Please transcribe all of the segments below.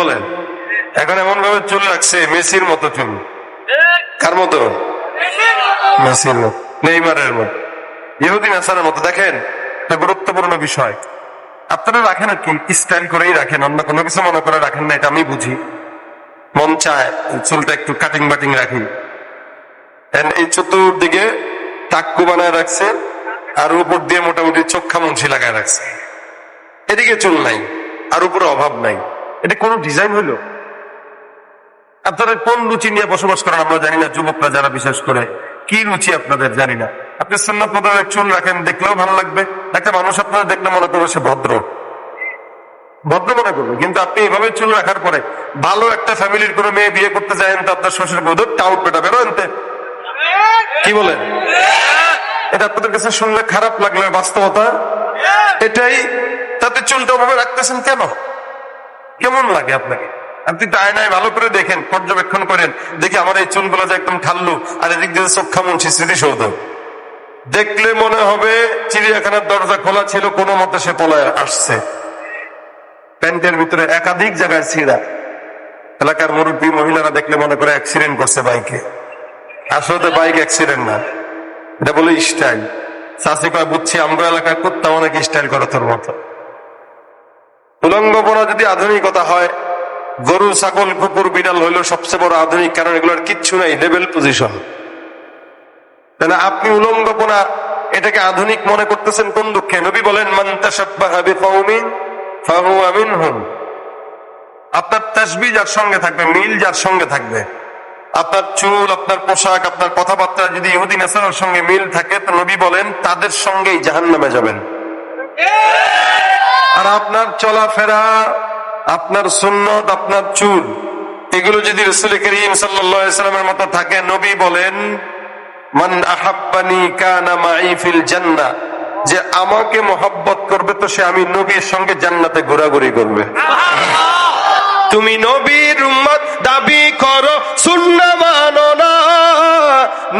বলেন। এখন এমন ভাবে চুল রাখছে, মেসির মতো চুল। কার মতো? মেসির মতো, নেইমারের মতো। ইহুদিন আসারের মতো, দেখেন গুরুত্বপূর্ণ বিষয়। আপনারা রাখেন আর কি? স্টাইল করেই রাখেন, অন্য কোনো কিছু মনে করে রাখেন না, এটা আমি বুঝি। মন চায় চুলটা একটু কাটিং বাটিং রাখি। এই চতুর্দিকে টাক্কু বানায় রাখছে, আর উপর দিয়ে মোটামুটি চোখা মুন্সি লাগায় রাখছে। এদিকে চুল নাই, আর উপরে অভাব নাই। এটা কোনো ডিজাইন হইল? আপনারা কোন রুচি নিয়ে বসবাস করেন? আমরা জানি না, যুবকরা যারা বিশেষ করে, কি রুচি আপনাদের জানি না। আপনি সন্ন্যত মোতাবেক চুল রাখেন, দেখলেও ভালো লাগবে। একটা মানুষ আপনারা দেখলে মনে করবে সে ভদ্র। ভদ্র মনে করবে, কিন্তু আপনি এভাবে চুল রাখার পরে ভালো একটা ফ্যামিলির কোনো মেয়ে বিয়ে করতে যায় আপনার শ্বশুর বোধ টাউট পেটা বেরো আনতে কি বলেন? এটা আপনাদের কাছে শুনলে খারাপ লাগল বাস্তবতা? এটাই? তাতে চুলটা ওভাবে রাখতেছেন কেন? কেমন লাগে আপনাকে? আপনি তো আয়নায় ভালো করে দেখেন, পর্যবেক্ষণ করেন। দেখি আমার এই চুলগুলো যে একদম ঠাল্লু, আর এদিক দিয়ে চোখা মুন্সি স্মৃতিসৌধ। দেখলে মনে হবে চিড়িয়াখানার দরজা খোলা ছিল, কোনো মতে সে পলায় আসছে। প্যান্টের ভিতরে একাধিক জায়গায় ছিঁড়া। এলাকার মুরব্বী মহিলারা দেখলে মনে করে অ্যাক্সিডেন্ট করছে বাইকে। আসলে বাইক অ্যাক্সিডেন্ট না। এটা বলে স্টাইল। চাষি কয়, বুঝছি, আমরা এলাকায় করতাম অনেক স্টাইল করে তোর মতো। উলঙ্গপনা যদি আধুনিকতা হয় গরু ছাগল, কুকুর, বিড়াল হইল সবচেয়ে বড় আধুনিক কারণ এগুলোর কিচ্ছু নাই লেভেল পজিশন তাহলে আপনি উলঙ্গপনা এটাকে আধুনিক মনে করতেছেন কোন দুঃখে? নবী বলেন আপনার তাসবি যার সঙ্গে থাকবে, মিল যার সঙ্গে থাকবে। আপনার চুল, আপনার পোশাক, আপনার কথাবার্তা যদি ইহুদি নেসারের সঙ্গে মিল থাকে, তো নবী বলেন, তাদের সঙ্গেই জাহান নামে যাবেন। আর আপনার চলাফেরা আপনার সুন্নত আপনার চুল এগুলো যদি রসুল করিম সাল্লামের মতো থাকে নবী বলেন মান আহাব্বানি কানা মাই ফিল জান্নাহ যে আমাকে মোহাব্বত করবে তো সে আমি নবীর সঙ্গে জান্নাতে ঘোরাঘুরি করবে। তুমি নবীর উম্মত দাবি করো মানো না।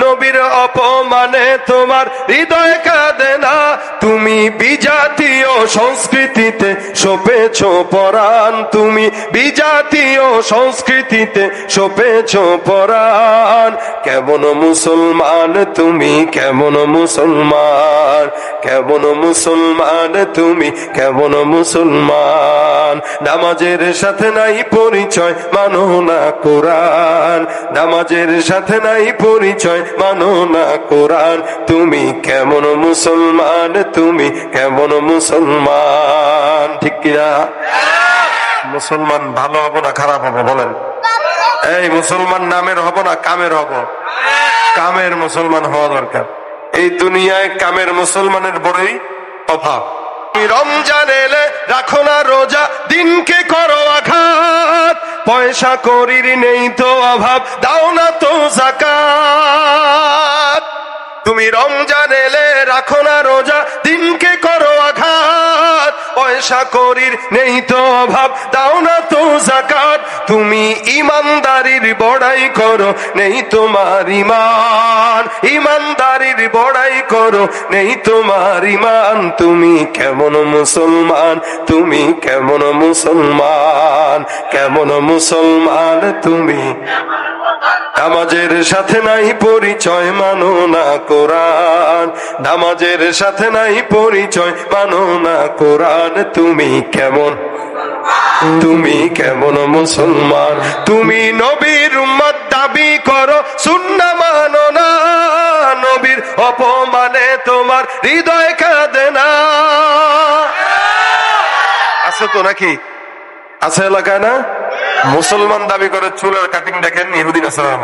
নবীর অপমানে তোমার হৃদয় কাঁদে না। তুমি বিজাতীয় সংস্কৃতিতে সপেছ পরাণ। তুমি বিজাতীয় সংস্কৃতিতে সপেছ পরাণ। কেমন মুসলমান তুমি, কেমন মুসলমান। কেমন মুসলমান তুমি, কেমন মুসলমান। নামাজের সাথে নাই পরিচয়, মানো না কোরআন। নামাজের সাথে নাই পরিচয়, মানো না কোরআন। তুমি কেমন মুসলমান, তুমি কেমন মুসলমান। ঠিক কিনা? মুসলমান ভালো হব না খারাপ হব, বলেন। এই মুসলমান নামের হব না কামের হব? কামের মুসলমান হওয়া দরকার। এই দুনিয়ায় কামের মুসলমানের বড়ই অভাব। রমজান এলে রাখো না রোজা, দিনকে করো আঘাত। পয়সা করির নেই তো অভাব, দাও না তো জাকাত। তুমি রমজান এলে রাখো না রোজা, দিনকে করো পয়সা করির নেই তো অভাব। দাও না তো জাকাত। তুমি ইমানদারির বড়াই করো, নেই তোমার ইমান। ইমানদারির বড়াই করো, নেই তোমার ইমান। তুমি কেমন মুসলমান, তুমি কেমন মুসলমান কেমন মুসলমান তুমি। নামাজের সাথে নাই পরিচয়, মানো না কোরআন। নামাজের সাথে নাই পরিচয়, মানো না কোরআন তুমি কেমন? তুমি কেমন মুসলমান? তুমি নবীর উম্মত দাবি করো শূন্য মানো না। নবীর অপমানে তোমার হৃদয় কাঁদে না। আছে তো নাকি? আছে এলাকায় না? মুসলমান দাবি করে চুলের কাটিং দেখেন ইহুদিন আসলাম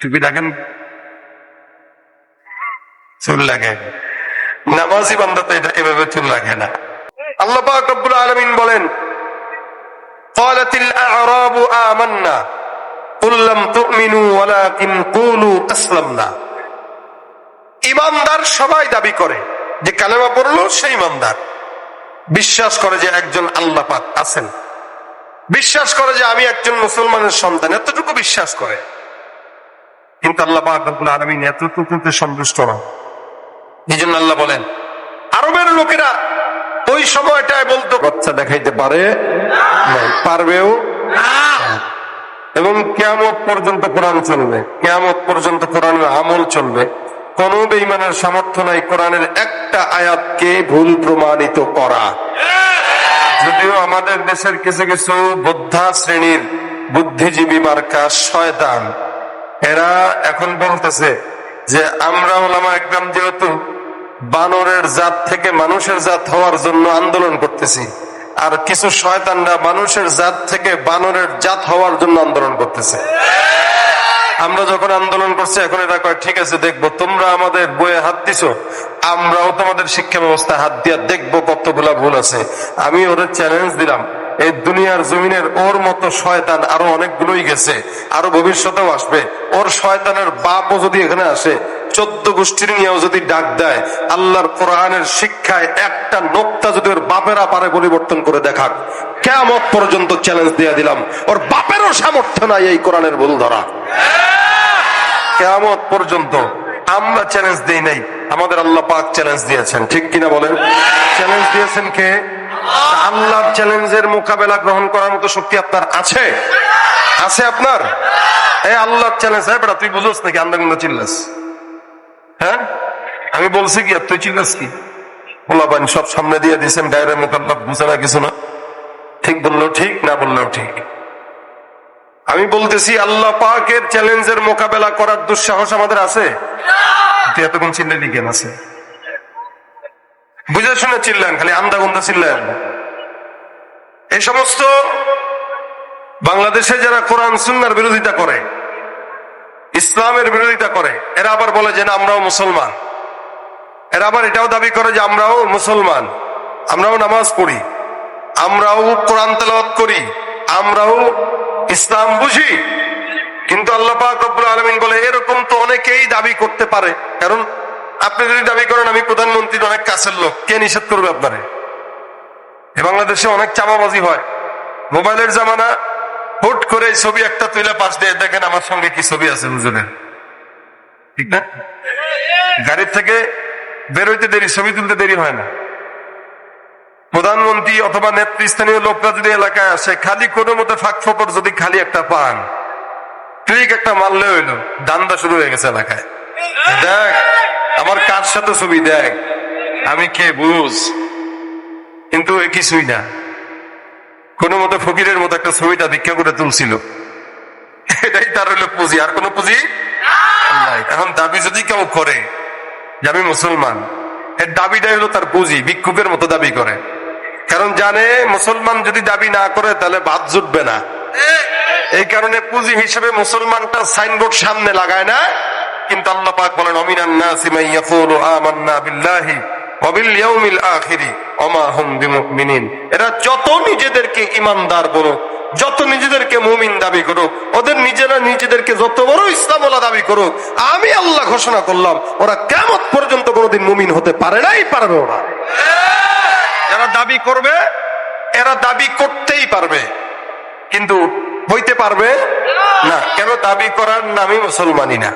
টুপি দেখেন? চুল লাগে নামাজি বান্দা তো এটা এভাবে চুল লাগে না আল্লাহ পাক রব্বুল আলামিন বলেন قالت الأعراب آمنا قل لم تؤمنوا ولكن قولوا أسلمنا ইমানদার সবাই দাবি করে যে কালেমা পড়লো সে ইমানদার বিশ্বাস করে যে একজন আল্লাহ পাক আছেন বিশ্বাস করে যে আমি একজন মুসলমানের সন্তান এতটুকু বিশ্বাস করে কিন্তু আল্লাহ পাক রব্বুল আলামিন এতটুকুতে সন্তুষ্ট না এই আল্লাহ বলেন, আরবের লোকেরা ওই সময়টায় বলতো, বাচ্চা দেখাইতে পারে পারবেও এবং পর্যন্ত কোরআন চলবে পর্যন্ত আমল চলবে। কোন বেইমানের সামর্থ্য নাই কোরআনের একটা আয়াতকে ভুল প্রমাণিত করা। যদিও আমাদের দেশের কিছু কিছু বোদ্ধা শ্রেণির বুদ্ধিজীবী মার্কা শয়তান, এরা এখন বলতেছে যে, আমরা একদম যেহেতু বানরের জাত থেকে মানুষের জাত হওয়ার জন্য আন্দোলন করতেছি। আর কিছু শয়তানরা মানুষের জাত থেকে বানরের জাত হওয়ার জন্য আন্দোলন করতেছে। আমরা যখন আন্দোলন করছি, এখন এরা কয়, ঠিক আছে, দেখব, তোমরা আমাদের বইয়ে হাত দিছো। আমরাও তোমাদের শিক্ষা ব্যবস্থায় হাত দিয়া দেখব কতগুলা ভুল আছে। আমি ওদের চ্যালেঞ্জ দিলাম। এই দুনিয়ার জমিনের ওর মতো শয়তান আরও অনেকগুলোই গেছে। আরও ভবিষ্যতেও আসবে। ওর শয়তানের বাপও যদি এখানে আসে চোদ্দ গোষ্ঠীর নিয়েও যদি ডাক দেয়, আল্লাহর কোরআনের শিক্ষায় একটা নোক্তা যদি ওর বাপেরা পারে পরিবর্তন করে দেখাক কেমন পর্যন্ত চ্যালেঞ্জ দিয়ে দিলাম, ওর বাপেরও সামর্থ্য নাই এই কোরআনের ভুল ধরা। কেয়ামত পর্যন্ত আমরা চ্যালেঞ্জ দেই নাই, আমাদের আল্লাহ পাক চ্যালেঞ্জ দিয়েছেন, ঠিক কিনা বলেন? চ্যালেঞ্জ দিয়েছেন কে? আল্লাহর চ্যালেঞ্জের মোকাবেলা গ্রহণ করার মতো শক্তি আপনার আছে? আছে আপনার? এই আল্লাহর চ্যালেঞ্জ হ্যাঁ বেটা, তুই বুঝোস নাকি? আন্দা গুন্দা চিল্লাস। হ্যাঁ? আমি বলছি কি তুই চিল্লাস কি? পোলাপান সব সামনে দিয়ে দিয়েছেন, গায়ের মোকাল্লাফ বুঝে না কিছু না। ঠিক বললেও ঠিক, না বললেও ঠিক। আমি বলতেছি, আল্লাহ পাকের চ্যালেঞ্জের মোকাবেলা করার দুঃসাহস আমাদের আছে? এতক্ষণ চিল্লালি কেন আছে বুঝে শুনে চিল্লেন, খালি আন্দা গুন্দা চিল্লেন। এই সমস্ত বাংলাদেশে যারা কোরআন, সুন্নার বিরোধিতা করে ইসলামের বিরোধিতা করে। এরা আবার বলে যে, না, আমরাও মুসলমান। এরা আবার এটাও দাবি করে যে, আমরাও মুসলমান। আমরাও নামাজ পড়ি। আমরাও কোরআন তেলাওয়াত করি। আমরাও ইসলাম বুঝি। কিন্তু আল্লাহ পাক রব্বুল আলমিন বলে, এরকম তো অনেকেই দাবি করতে পারে। কারণ আপনি যদি দাবি করেন, আমি প্রধানমন্ত্রীর অনেক কাছের লোক। কে নিষেধ করবে আপনারে? বাংলাদেশে অনেক চামাবাজি হয়। মোবাইলের জামানা হুট করে ছবি একটা তুলে পাশ দিয়ে দেখেন আমার সঙ্গে কি ছবি আছে হুজুরের ঠিক না? গাড়ির থেকে বেরোইতে দেরি, ছবি তুলতে দেরি হয় না। প্রধানমন্ত্রী অথবা নেতৃস্থানীয় লোকরা যদি এলাকায় আসে, খালি কোনো মতো ফাঁক ফকর যদি খালি একটা পান ক্লিক একটা মারলে হইল দান্দা শুরু হয়ে গেছে এলাকায়। দেখ, আমার কার সাথে ছবি দেখ, আমি কে বুঝ? কিন্তু এ কিছুই না। কোন মতো ফকিরের মতো একটা ছবিটা ভিক্ষা করে তুলছিল। এটাই তার হলো পুঁজি। আর কোনো পুঁজি। এখন দাবি যদি কেউ করে যে আমি মুসলমান, এর দাবিটাই হলো তার পুঁজি, ভিক্ষুকের মতো দাবি করে। কারণ জানে মুসলমান যদি দাবি না করে, তাহলে ভাত জুটবে না। এই কারণে পুঁজি হিসেবে মুসলমানটা সাইনবোর্ড সামনে লাগায় না। কিন্তু আল্লাহ পাক বলেন, অমিনান নাসি মান ইয়াকুলু আমান্না বিল্লাহি। এরা যত নিজেদেরকে ইমানদার বলো যত নিজেদেরকে মুমিন দাবি করুক, ওদের নিজেরা নিজেদেরকে যত বড় ইসলামওয়ালা দাবি করুক, আমি আল্লাহ ঘোষণা করলাম, ওরা কেমন পর্যন্ত কোনোদিন মুমিন হতে পারে নাই, পারবে ওরা। যারা দাবি করবে, এরা দাবি করতেই পারবে। কিন্তু হইতে পারবে? না, কেন দাবি করার নামই মুসলমানি না।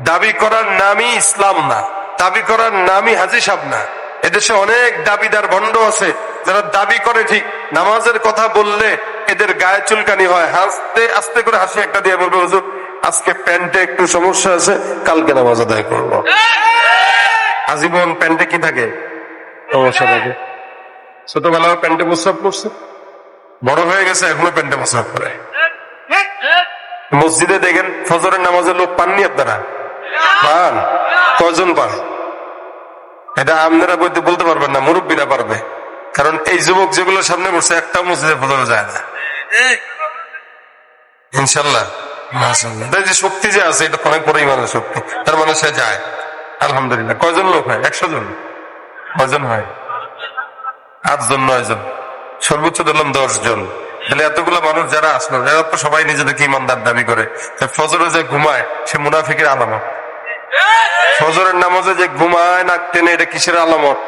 দাবি করার নামই ইসলাম না। দাবি করার নামই হাজি সাহ না। এদেশে অনেক দাবিদার ভণ্ড আছে, যারা দাবি করে ঠিক, নামাজের কথা বললে এদের গায়ে চুলকানি হয়। হাসতে, আস্তে করে হাসি একটা দিয়ে বলবে, হুজুর, আজকে প্যান্টে একটু সমস্যা আছে, কালকে নামাজ আদায় করব। আজীবন প্যান্টে কি থাকে? সমস্যা থাকে। ছোটবেলায় প্যান্টে প্রস্রাব করছে, বড় হয়ে গেছে, এখনও প্যান্টে প্রস্রাব করে। মসজিদে দেখেন, ফজরের নামাজের লোক পাননি আপনারা? পান। কজন পান? এটা আপনারা বলতে পারবেন না, মুরব্বীরা পারবে। কারণ এই যুবক যেগুলো সামনে বসে একটা মসজিদে ফজরে যায় না। ইনশাল্লাহ শক্তি যে আছে, এটা অনেক শক্তি। তার মানে সে যায়। আলহামদুলিল্লাহ। কয়জন লোক হয়? একশো জন? কয়জন হয়? নয় জন সর্বোচ্চ ধরলাম দশ জন তাহলে এতগুলো মানুষ যারা আসলো, এরা তো সবাই নিজেদেরকে ইমানদার দাবি করে। ফজরে যে ঘুমায়, সে মুনাফিকের আলামত। ফজরের নামাজে যে ঘুমায় নাক টেনে এটা কিসের আলামত?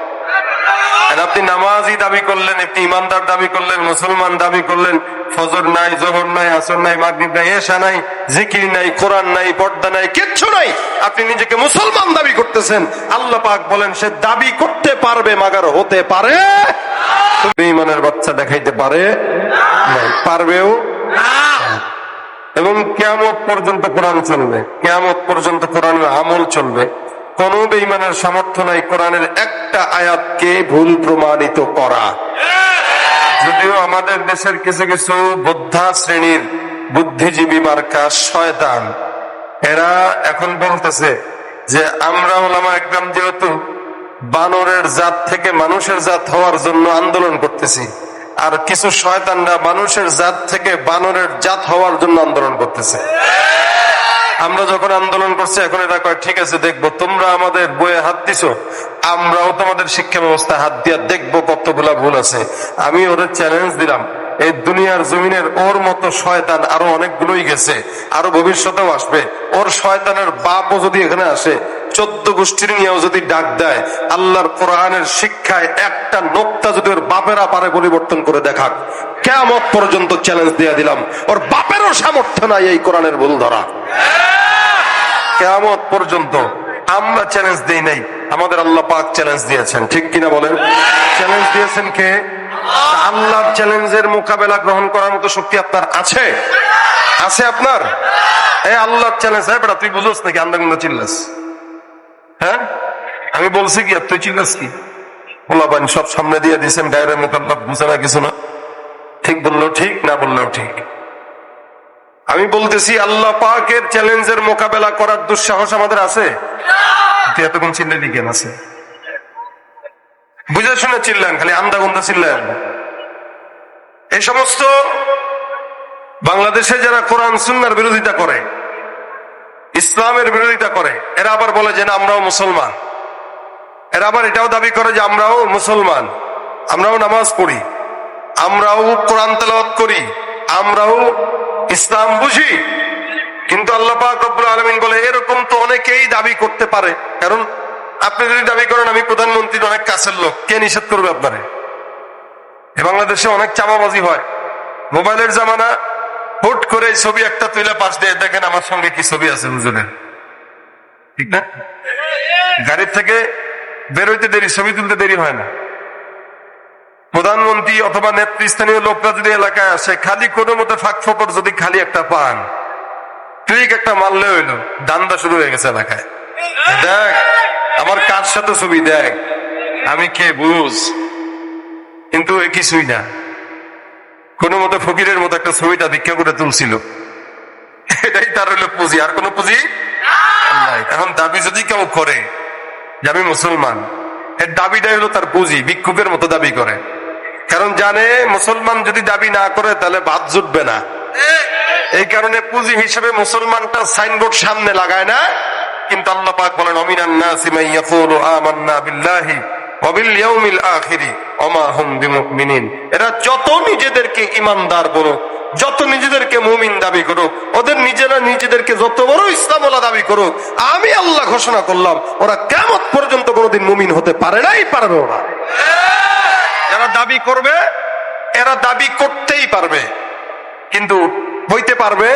আপনি নামাজই দাবি করলেন, আপনি ইমানদার দাবি করলেন, মুসলমান দাবি করলেন, ফজর নাই, জহর নাই, আসর নাই, মাগরিব নাই, এশা নাই, জিকির নাই, কোরআন নাই, পর্দা নাই, কিচ্ছু নাই। আপনি নিজেকে মুসলমান দাবি করতেছেন। আল্লাহ পাক বলেন, সে দাবি করতে পারবে, মাগার হতে পারে। তুমি ইমানের বাচ্চা দেখাইতে পারে? পারবেও? এবং কেয়ামত পর্যন্ত কোরআন চলবে। কেয়ামত পর্যন্ত কোরআনের আমল চলবে। কোন বেইমানের সামর্থ্য নাই কোরআনের একটা আয়াতকে ভুল প্রমাণিত করা। যদিও আমাদের দেশের কিছু কিছু বোদ্ধা শ্রেণির বুদ্ধিজীবী মার্কা শয়তান, এরা এখন বলতেছে যে আমরা ওলামা একদম যেহেতু বানরের জাত থেকে মানুষের জাত হওয়ার জন্য আন্দোলন করতেছি আর কিছু শয়তানরা মানুষের জাত থেকে বানরের জাত হওয়ার জন্য আন্দোলন করতেছে। আমরা যখন আন্দোলন করছি, এখন এরা কয়, ঠিক আছে, দেখব, তোমরা আমাদের বইয়ে হাত দিছো, আমরাও তোমাদের শিক্ষা ব্যবস্থা হাত দিয়া দেখব কতগুলা ভুল আছে। আমি ওদের চ্যালেঞ্জ দিলাম, এই দুনিয়ার জমিনের ওর মতো শয়তান আরও অনেকগুলোই গেছে, আরও ভবিষ্যতেও আসবে, ওর শয়তানের বাপও যদি এখানে আসে চোদ্দ গোষ্ঠীর নিয়েও যদি ডাক দেয়, আল্লাহর কোরআনের শিক্ষায় একটা নোক্তা যদি ওর বাপেরা পারে পরিবর্তন করে দেখাক। কেমন পর্যন্ত চ্যালেঞ্জ দিয়ে দিলাম। ওর বাপেরও সামর্থ্য নাই এই কোরআনের ভুল ধরা। কেয়ামত পর্যন্ত আমরা চ্যালেঞ্জ দেই নাই, আমাদের আল্লাহ পাক চ্যালেঞ্জ দিয়েছেন। ঠিক কিনা বলেন? চ্যালেঞ্জ দিয়েছেন কে? আল্লাহর চ্যালেঞ্জের মোকাবেলা গ্রহণ করার মতো শক্তি আপনার আছে? আছে আপনার? এই আল্লাহর চ্যালেঞ্জ হ্যাঁ বেটা, তুই বুঝোস নাকি? আন্দা গুন্দা চিল্লাস। হ্যাঁ? আমি বলছি কি তুই চিল্লাস কি? পোলাপান সব সামনে দিয়ে দিয়েছেন ডায়ের মোকাবিলা বুঝে না কিছু না। ঠিক বললেও ঠিক, না বললেও ঠিক। আমি বলতেছি, আল্লাহ পাকের চ্যালেঞ্জের মোকাবেলা করার দুঃসাহস আমাদের আছে? এতক্ষণ চিল্লালি কেন আছে? বুঝে শুনে চিল্লান খালি আন্দা গুন্দা চিল্লান এই সমস্ত বাংলাদেশে যারা কোরআন, সুন্নার বিরোধিতা করে ইসলামের বিরোধিতা করে। এরা আবার বলে যে, না, আমরাও মুসলমান। এরা আবার এটাও দাবি করে যে, আমরাও মুসলমান। আমরাও নামাজ পড়ি। আমরাও কোরআন তেলাওয়াত করি। আমরাও ইসলাম বুঝি। কিন্তু আল্লাহ পাক রব্বুল আলমিন বলে, এরকম তো অনেকেই দাবি করতে পারে। কারণ আপনি যদি দাবি করেন, আমি প্রধানমন্ত্রীর অনেক কাছের লোক। কে নিষেধ করবে আপনারে? এ বাংলাদেশে অনেক চামাবাজি হয়। মোবাইলের জামানা হুট করে ছবি একটা তুলে পাশ দিয়ে দেখেন আমার সঙ্গে কি ছবি আছে হুজুরের ঠিক না? গাড়ির থেকে বেরোইতে দেরি, ছবি তুলতে দেরি হয় না। প্রধানমন্ত্রী অথবা নেতৃস্থানীয় লোকরা যদি এলাকায় আসে, খালি কোনো মতো ফাঁক ফকর যদি খালি একটা পান, ঠিক একটা মারলে হইল দান্দা শুরু হয়ে গেছে এলাকায়। দেখ, আমার কার সাথে ছবি দেখ, আমি কে বুঝ? কিন্তু এ কিছুই না। কোনো মতো ফকিরের মতো একটা ছবিটা ভিক্ষা করে তুলছিল। এটাই তার হলো পুঁজি। আর কোনো পুঁজি? এখন দাবি যদি কেউ করে যে আমি মুসলমান, এর দাবিটাই হলো তার পুঁজি, ভিক্ষুকের মতো দাবি করে। কারণ জানে মুসলমান যদি দাবি না করে, তাহলে বাদ জুটবে না। এই কারণে পুঁজি হিসেবে মুসলমানটা সাইনবোর্ড সামনে লাগায় না। কিন্তু আল্লাহ পাক বলেন, অমিনান নাসি মান ইয়াকুলু আমান্না বিল্লাহি। ওয়া বিল ইয়াউমিল আখিরি, ওমা হুম বিমুমিনিন। এরা যত নিজেদেরকে ইমানদার বলো যত নিজেদেরকে মুমিন দাবি করুক, ওদের নিজেরা নিজেদেরকে যত বড় ইসলামওয়ালা দাবি করুক, আমি আল্লাহ ঘোষণা করলাম, ওরা কেমন পর্যন্ত কোনোদিন মুমিন হতে পারে নাই পারবে ওরা যারা দাবি করবে, এরা দাবি করতেই পারবে। কিন্তু হইতে পারবে?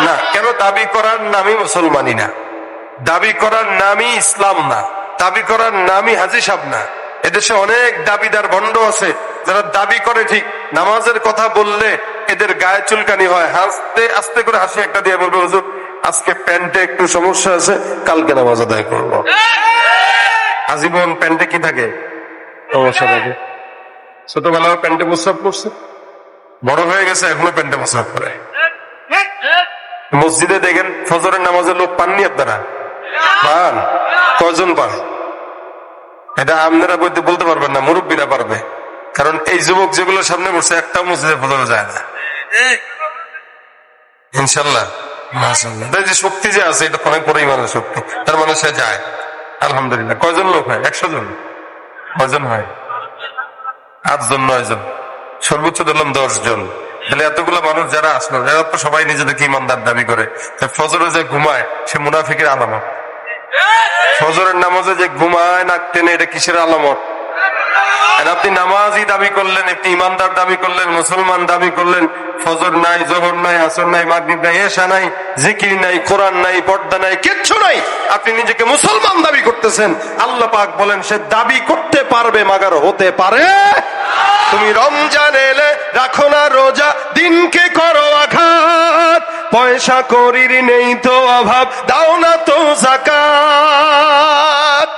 না, কেন দাবি করার নামই মুসলমানি না। দাবি করার নামই ইসলাম না। দাবি করার নামই হাজি সাহ না। এদেশে অনেক দাবিদার ভণ্ড আছে, যারা দাবি করে ঠিক, নামাজের কথা বললে এদের গায়ে চুলকানি হয়। হাসতে, আস্তে করে হাসি একটা দিয়ে বলবে, হুজুর, আজকে প্যান্টে একটু সমস্যা আছে, কালকে নামাজ আদায় করব। আজীবন প্যান্টে কি থাকে? সমস্যা থাকে। ছোটবেলায় প্যান্টে প্রস্রাব করছে, বড় হয়ে গেছে, এখনও প্যান্টে প্রস্রাব করে। মসজিদে দেখেন, ফজরের নামাজের লোক পাননি আপনারা? পান। কয়জন পান? এটা আপনারা বলতে পারবেন না, মুরব্বীরা পারবে। কারণ এই যুবক যেগুলো সামনে বসে একটা মসজিদে ফজরে যায় না। মানে হয়? জন? সর্বোচ্চ ধরলাম দশ জন। এতগুলো মানুষ যারা আসলো, এরা তো সবাই নিজেদেরকে ইমানদার দাবি করে। ফজরে যে ঘুমায়, সে মুনাফিকের আলামত। ফজরের নামাজে যে ঘুমায় নাক টেনে এটা কিসের আলামত? আপনি নামাজই দাবি করলেন আপনি ইমানদার দাবি করলেন, মুসলমান দাবি করলেন, ফজর নাই, জোহর নাই, আসর নাই, মাগরিব নাই, এশা নাই, জিকির নাই, কোরআন নাই, পর্দা নাই, কিচ্ছু নাই। আপনি নিজেকে মুসলমান দাবি করতেছেন। আল্লাহ পাক বলেন, সে দাবি করতে পারবে, মাগার হতে পারে। তুমি রমজান এলে রাখো না রোজা, দিনকে করো আঘাত। পয়সা করির নেই তো অভাব, দাও না তো জাকাত।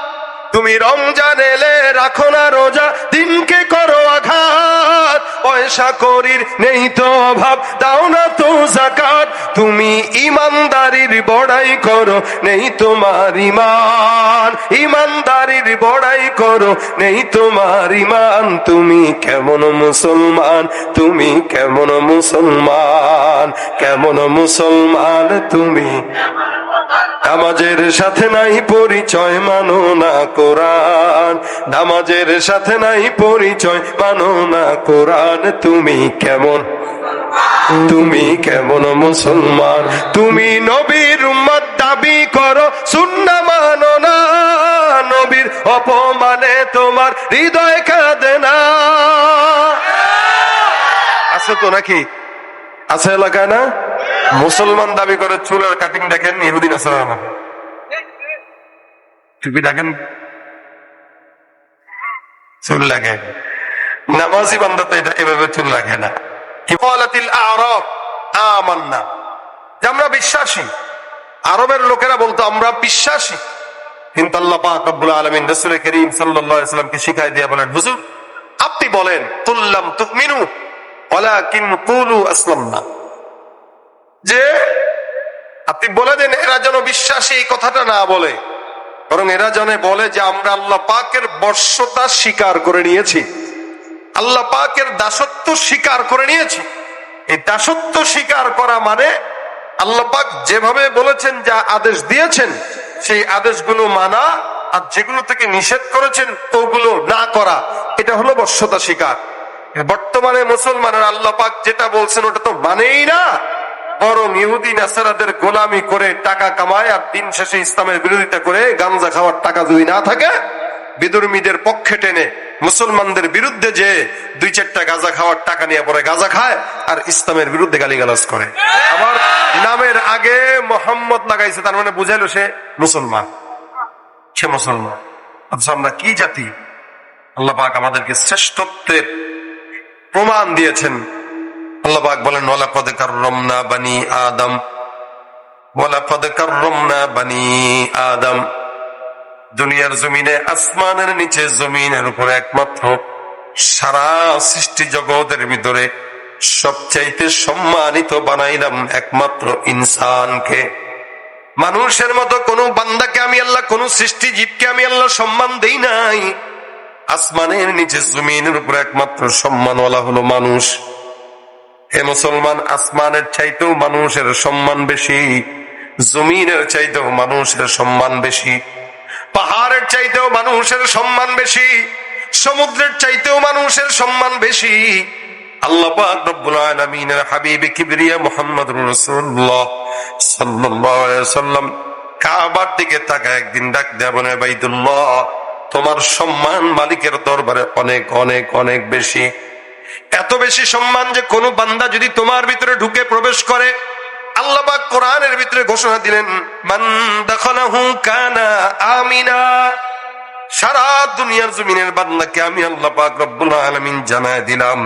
তুমি রমজান এলে রাখো না রোজা, দিনকে করো পয়সা করির নেই তো অভাব, দাও না তো জাকাত। তুমি ইমানদারির বড়াই করো, নেই তোমার ইমান। ইমানদারির বড়াই করো, নেই তোমার ইমান। তুমি কেমন মুসলমান, তুমি কেমন মুসলমান কেমন মুসলমান তুমি। নামাজের সাথে নাই পরিচয়, মানো না কোরআন। নামাজের সাথে নাই পরিচয়, মানো না কোরআন তুমি কেমন? তুমি কেমন মুসলমান? তুমি নবীর উম্মত দাবি করো, সুন্না মানো না। নবীর অপমানে তোমার হৃদয় কাঁদে না। আছে তো নাকি? আছে এলাকায় না? মুসলমান দাবি করে চুলের কাটিং দেখেন ইহুদি নাসারা না টুপি দেখেন? চুল লাগে নামাজি বান্দা তো এটা এভাবে চুল লাগে না। আমান্না। যে আমরা বিশ্বাসী। আরবের লোকেরা বলতো, আমরা বিশ্বাসী। কিন্তু আল্লাহ পাক রব্বুল আলামিন রাসূল করিম সাল্লামকে শিখাই দিয়ে বলেন, হুজুর, আপনি বলেন, তুল্লাম তুমিনু, ওয়ালাকিন কুলু আসলামনা। যে আপনি বলে দেন, এরা যেন বিশ্বাসী, এই কথাটা না বলে। বরং এরা যেন বলে যে, আমরা আল্লাহ পাকের বর্ষতা স্বীকার করে নিয়েছি। আল্লাহ পাকের দাসত্ব স্বীকার করে নিয়েছি। এই দাসত্ব স্বীকার করা মানে আল্লাহ পাক যেভাবে বলেছেন, যা আদেশ দিয়েছেন, সেই আদেশগুলো মানা আর যেগুলো থেকে নিষেধ করেছেন, ওগুলো না করা, এটা হলো বর্ষতা স্বীকার। বর্তমানে মুসলমানের আল্লাহ পাক যেটা বলছেন, ওটা তো মানেই না। বরং ইহুদি, নাসারাদের গোলামি করে টাকা কামায় আর দিন শেষে ইসলামের বিরোধিতা করে গাঞ্জা খাওয়ার টাকা যদি না থাকে বিদুর্মীদের পক্ষে টেনে মুসলমানদের বিরুদ্ধে যে দুই চারটা গাঁজা খাওয়ার টাকা নিয়ে পরে গাঁজা খায় আর ইসলামের বিরুদ্ধে গালিগালাজ করে। আবার নামের আগে মোহাম্মদ লাগাইছে, তার মানে বুঝাইলো সে মুসলমান। সে মুসলমান। অথচ আমরা কি জাতি? আল্লাহ পাক আমাদেরকে শ্রেষ্ঠত্বের প্রমাণ দিয়েছেন। আল্লাহ পাক বলেন কাররামনা বানি আদম। ওয়ালাকাদ রমনা বানি আদম। দুনিয়ার জমিনে, আসমানের নিচে জমিনের উপরে একমাত্র সারা সৃষ্টি জগতের ভিতরে সবচাইতে সম্মানিত বানাইলাম একমাত্র ইনসানকে। মানুষের মতো কোন বান্দাকে আমি আল্লাহ, কোন সৃষ্টি জীবকে আমি আল্লাহ সম্মান দেই নাই। আসমানের নিচে জমিনের উপরে একমাত্র সম্মানওয়ালা হলো মানুষ। হে মুসলমান আসমানের চাইতেও মানুষের সম্মান বেশি, জমিনের চাইতেও মানুষের সম্মান বেশি। পাহাড়ের চাইতেও মানুষের সম্মান বেশি, সমুদ্রের চাইতেও মানুষের সম্মান বেশি। আল্লাহ হাবিব কিবরিয়া দিকে একদিন ডাক তোমার সম্মান মালিকের দরবারে অনেক অনেক অনেক বেশি। এত বেশি সম্মান যে কোনো বান্দা যদি তোমার ভিতরে ঢুকে প্রবেশ করে আল্লাহ কোরআনের ভিতরে ঘোষণা দিলেন, মান দাখালাহু কানা আমিনা। সারা দুনিয়ার জমিনের বান্দাকে আমি আল্লাহ পাক রব্বুল আলামিন জানায় দিলাম,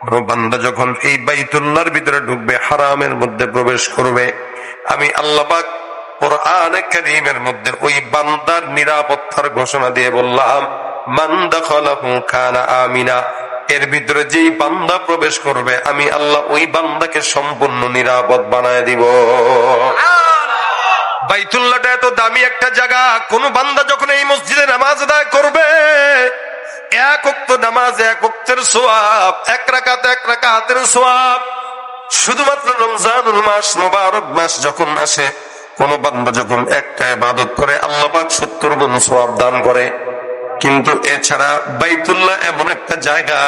কোন বান্দা যখন এই বাইতুল্লাহর ভিতরে ঢুকবে, হারামের মধ্যে প্রবেশ করবে, আমি আল্লাহ পাক কোরআন কারীমের মধ্যে ওই বান্দার নিরাপত্তার ঘোষণা দিয়ে বললাম, মান দাখালাহু কানা আমিনা। এর ভিতরে যেই বান্দা প্রবেশ করবে, আমি আল্লাহ ওই বান্দাকে সম্পূর্ণ নিরাপদ বানায় দিব। বাইতুল্লাহটা এত দামি একটা জায়গা, কোন বান্দা যখন এই মসজিদে নামাজ আদায় করবে, এক অক্ত নামাজ, এক অক্তের সোয়াব, এক রাকাত, এক রাকাতের সোয়াব। শুধুমাত্র রমজানুল মাস, মোবারক মাস যখন আসে, কোন বান্দা যখন একটা ইবাদত করে, আল্লাহ পাক সত্তর গুণ সোয়াব দান করে। কিন্তু এছাড়া বাইতুল্লাহ এমন একটা জায়গা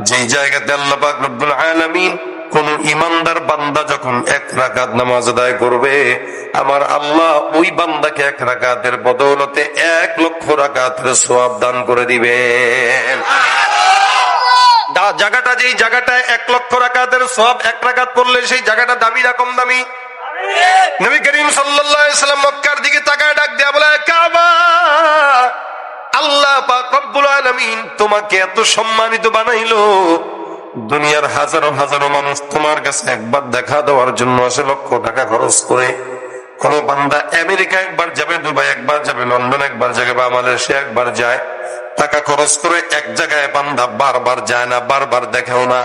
যেই জায়গাতে আল্লাহ পাক রব্বুল আলামিন কোন ইমানদার বান্দা যখন এক রাকাত নামাজ আদায় করবে আমার আল্লাহ ওই বান্দাকে এক রাকাতের বদৌলতে এক লক্ষ রাকাতের সোয়াব দান করে দিবেন। জায়গাটা যেই জায়গাটায় এক লক্ষ রাকাতের সব এক রাকাত পড়লে সেই জায়গাটা দামি না কম দামি? নবী করিম সাল্লাম মক্কার দিকে তাকায় ডাক দেয়া বলে কাবা! আল্লাহ তোমাকে এত সম্মানিত বানাইলো। দুনিয়ার হাজারো হাজারো মানুষ তোমার কাছে একবার দেখা দেওয়ার জন্য আসে লক্ষ টাকা খরচ করে। কোন বান্দা আমেরিকা একবার যাবে, দুবাই একবার যাবে, লন্ডন একবার যাবে বা মালয়েশিয়া একবার যায়। টাকা খরচ করে এক জায়গায় বান্দা বারবার যায় না, বারবার দেখেও না।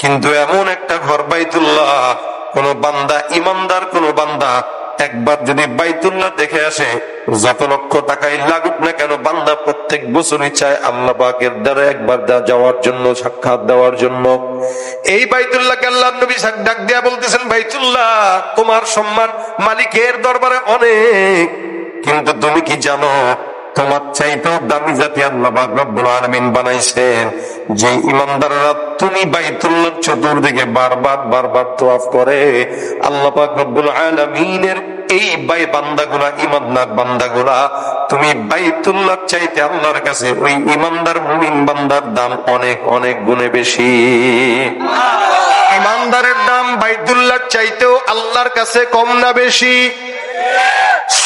কিন্তু এমন একটা ঘর বাইতুল্লাহ, কোন বান্দা ইমানদার, কোন বান্দা একবার যদি বাইতুল্লাহ দেখে আসে, যত লক্ষ টাকাই লাগুক না কেন, বান্দা প্রত্যেক বছরই চায় আল্লাহ পাকের দ্বারা একবার যাওয়ার জন্য, সাক্ষাৎ দেওয়ার জন্য। এই বাইতুল্লাহকে আল্লাহ নবী ডাক দিয়া বলতেছেন, বাইতুল্লাহ, তোমার সম্মান মালিকের দরবারে অনেক। কিন্তু তুমি কি জানো তোমার চাইতেও দামি জাতি আল্লাহ বানাইছেন। যে ইমানদাররা তুমি বাইতুল্লার চতুর্দিকে বারবার বারবার তোয়াফ করে, আল্লাহ আলামিনের এই বাই বান্দাগুলা ইমানদার বান্দাগুলা তুমি বাইতুল্লাহ চাইতে আল্লাহর কাছে ওই ইমানদার মুমিন বান্দার দাম অনেক অনেক গুণে বেশি। ইমানদারের দাম বাইতুল্লাহ চাইতেও আল্লাহর কাছে কম না বেশি।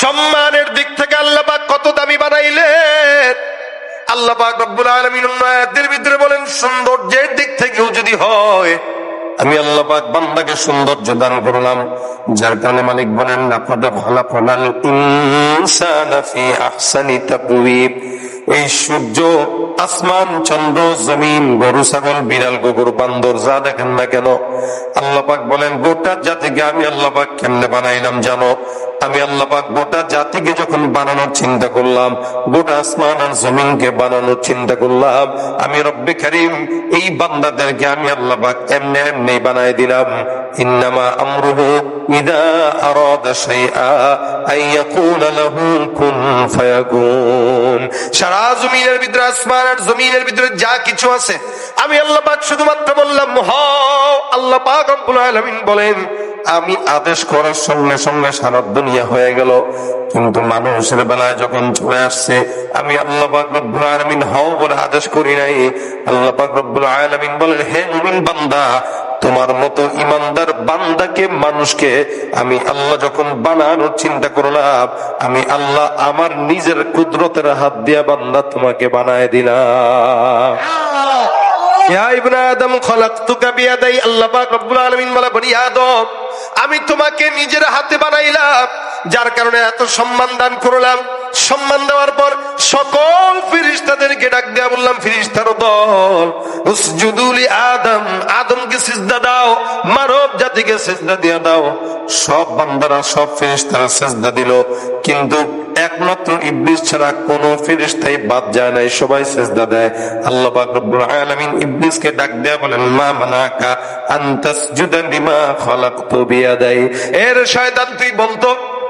সম্মানের দিক থেকে আল্লাপাক কত দামি বানাইলেন। আল্লাহ পাক রব্বুল আলামিন ভিতরে বলেন, সৌন্দর্যের দিক থেকেও যদি হয় আমি আল্লাহ বান্দাকে সৌন্দর্য দান করলাম, যার কারণে মালিক বলেন, লাকাদ খালাকনাল এই সূর্য, আসমান, চন্দ্র, জমিন, গরু, ছাগল, বিড়াল, কুকুর, বান্দর, যা দেখেন না কেন, আল্লাহ পাক বলেন, গোটা জাতিকে আমি আল্লাহ পাক কেমনে বানাইলাম জানো? আমি আল্লাহ পাক গোটা জাতিকে যখন বানানোর চিন্তা করলাম, গোটা আসমান আর জমিনকে বানানোর চিন্তা করলাম, আমি রব্বে করিম এই বান্দাদেরকে আমি আল্লাহ পাক এমনি এমনি বানাই দিলাম। সারা জমিনের ভিতরে জমিনের ভিতরে যা কিছু আছে, আমি আল্লাহ শুধুমাত্র বললাম, হও, আল্লাহ বলেন আমি আদেশ করার সঙ্গে সঙ্গে সারা দুনিয়া হয়ে গেল। কিন্তু মানুষের বেলায় যখন চলে আসছে, আমি আল্লাহ রব্বুল আলামিন হও বলে আদেশ করি নাই। আল্লাহ রব্বুল আলামিন বলেন, হে মুমিন বান্দা, তোমার মতো ইমানদার বান্দাকে, মানুষকে আমি আল্লাহ যখন বানানোর চিন্তা করলাম, আমি আল্লাহ আমার নিজের কুদরতের হাত দিয়া বান্দা তোমাকে বানায় দিলাম। ইয়া ইবনে আদম, খলাকতুকা বিয়াদাই আল্লাহ পাক রব্বুল আলামিন বলে বলি আদম আমি তোমাকে নিজের হাতে বানাইলাম। যার কারণে এত সম্মান দান করলাম। সম্মান দেওয়ার পর সকল ফিরিস্তাদেরকে ডাক দেয়া বললাম ফিরিস্তার দল উসজুদুলি আদম, আদমকে সিজদা দাও, মানব জাতিকে সিজদা দিয়ে দাও। সব বান্দারা, সব ফিরিস্তারা সিজদা দিল। কিন্তু একমাত্র ইবলিস ছাড়া কোন ফিরিস্তাই বাদ যায় নাই সবাই সেজদা দেয়। আল্লাহ পাক রব্বুল আলামিন ইবলিসকে ডাক দেয়া বলেন, মা মানাকা আন তাসজুদা লিমা খালাকতু বিয়াদাই? এর শয়তান, তুই বলতো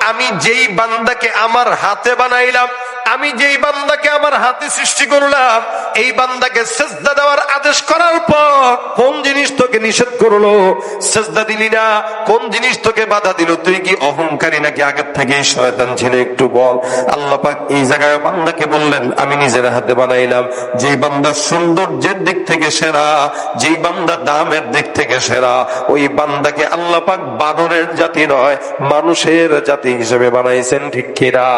আমি যেই বান্দাকে আমার হাতে বানাইলাম আমি যেই বান্দাকে আমার হাতে সৃষ্টি করলাম, এই বান্দাকে সেজদা দেওয়ার আদেশ করার পর কোন জিনিস তোকে নিষেধ করল? সেজদা দিলি না। কোন জিনিস তোকে বাধা দিল? তুই কি অহংকারী নাকি আগের থেকে শয়তান ছিল? একটু বল। আল্লাহ পাক এই জায়গায় বান্দাকে বললেন, আমি নিজের হাতে বানাইলাম। যেই বান্দা সৌন্দর্যের দিক থেকে সেরা, যেই বান্দা দামের দিক থেকে সেরা, ওই বান্দাকে আল্লাহ পাক বানরের জাতি নয়, মানুষের জাতি হিসেবে বানাইছেন, ঠিক কিরা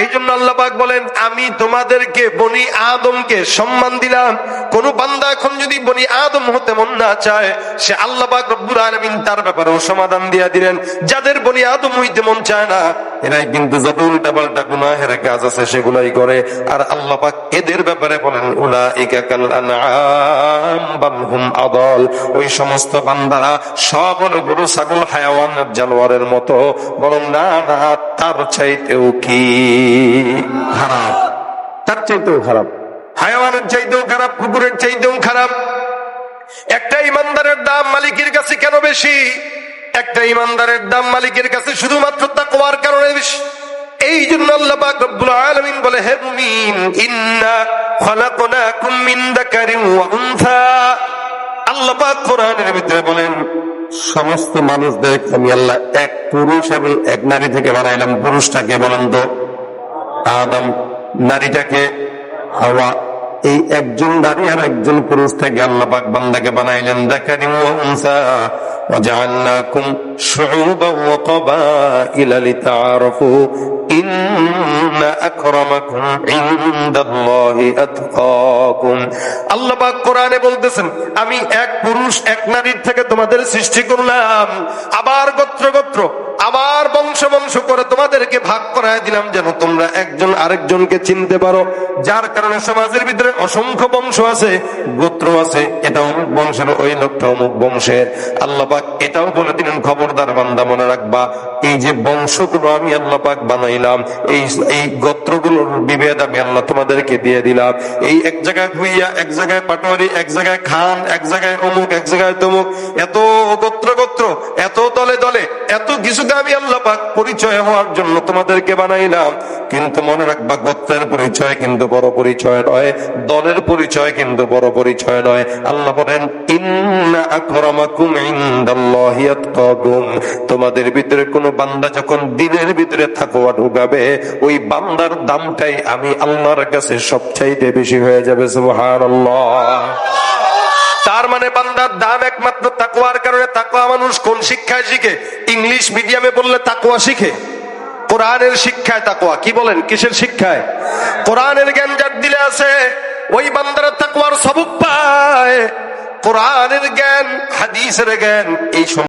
এই জন্য আল্লাপাক বলেন, আমি তোমাদেরকে বনি আদমকে সম্মান দিলাম। কোন বান্দা এখন যদি বনি আদম হতে মন না চায়, সে আল্লাহ পাক রব্বুল আলামিন তার ব্যাপারেও সমাধান দিয়া দিলেন। যাদের বনি আদম হইতে মন চায় না, এরাই কিন্তু যত উল্টা পাল্টা গুনাহের কাজ আছে সেগুলাই করে। আর আল্লাহ পাক এদের ব্যাপারে বলেন বাল আদল। ওই সমস্ত বান্দারা সব গরু, ছাগল, হায়াওয়ান, জানোয়ারের মতো। বরং না না, তার চাইতেও কি? খারাপ। তার চাইতেও খারাপ। হায়াওয়ানের চাইতেও খারাপ, কুকুরের চাইতেও খারাপ। একটা ইমানদারের দাম মালিকের কাছে কেন বেশি? একটা ইমানদারের দাম মালিকের কাছে শুধুমাত্র তা তাকওয়ার কারণে বেশি। এই জন্য আল্লাহ পাক বলে, হে মুমিন, ইন্না খলাকনাকুম মিন যাকারিন ওয়া উনসা আল্লাহ পাক ভিতরে বলেন, সমস্ত মানুষদের আমি আল্লাহ এক পুরুষ এবং এক নারী থেকে বানাইলাম। পুরুষটাকে বলেন তো আদম নারীটাকে হাওয়া এই একজন নারী আর একজন পুরুষ থেকে আল্লাহ পাক বান্দাকে বানাইলেন দেখানি وجعلناكم شعوبا وقبائل لتعارفوا إن আকরামাকুম ইনদাল্লাহি আতকাকুম। আল্লাহ পাক কোরআনে বলতেছেন, আমি এক পুরুষ, এক নারীর থেকে তোমাদের সৃষ্টি করলাম। আবার গোত্র গোত্র আবার বংশ বংশ করে তোমাদেরকে ভাগ করায় দিলাম যেন তোমরা একজন আরেকজনকে চিনতে পারো। যার কারণে সমাজের ভিতরে অসংখ্য বংশ আছে, গোত্র আছে এটা অমুক বংশের, ওই লোকটা অমুক বংশের। আল্লাপাক এটাও বলে দিলেন, খবরদার বান্দা মনে রাখবা, এই যে বংশগুলো আমি আল্লাপাক বানাইলাম, এই এই গোত্র গোত্রগুলোর বিভেদ আমি আল্লাহ তোমাদেরকে দিয়ে দিলাম। এই এক জায়গায় ভুইয়া এক জায়গায় পাটোয়ারি, এক জায়গায় খান, এক জায়গায় অমুক, এক জায়গায় তমুক। এত গোত্র গোত্র এত দলে দলে এত কিছুকে আমি আল্লাহ পাক পরিচয় হওয়ার জন্য তোমাদেরকে বানাইলাম। কিন্তু মনে রাখবা, গোত্রের পরিচয় কিন্তু বড় পরিচয় নয়, দলের পরিচয় কিন্তু বড় পরিচয় নয়। আল্লাহ বলেন, ইন্না আকরামাকুম ইনদাল্লাহি আতকাকুম। তোমাদের ভিতরে কোনো বান্দা যখন দিনের ভিতরে থাকোয়া ঢুকাবে, ওই বান্দার দামটাই আমি আল্লাহর কাছে সবচাইতে বেশি হয়ে যাবে, সুবহানাল্লাহ। তার মানে বান্দার দাম একমাত্র তাকুয়ার কারণে তাকুয়া মানুষ কোন শিক্ষায় শিখে? ইংলিশ মিডিয়ামে বললে তাকুয়া শিখে? কোরআনের শিক্ষায় তাকুয়া কি বলেন? কিসের শিক্ষায়? কোরআনের জ্ঞান যার দিলে আছে, ওই বান্দারা তাকুয়ার সবুক পায়। কোরআনের জ্ঞান, হাদিসের জ্ঞান, এই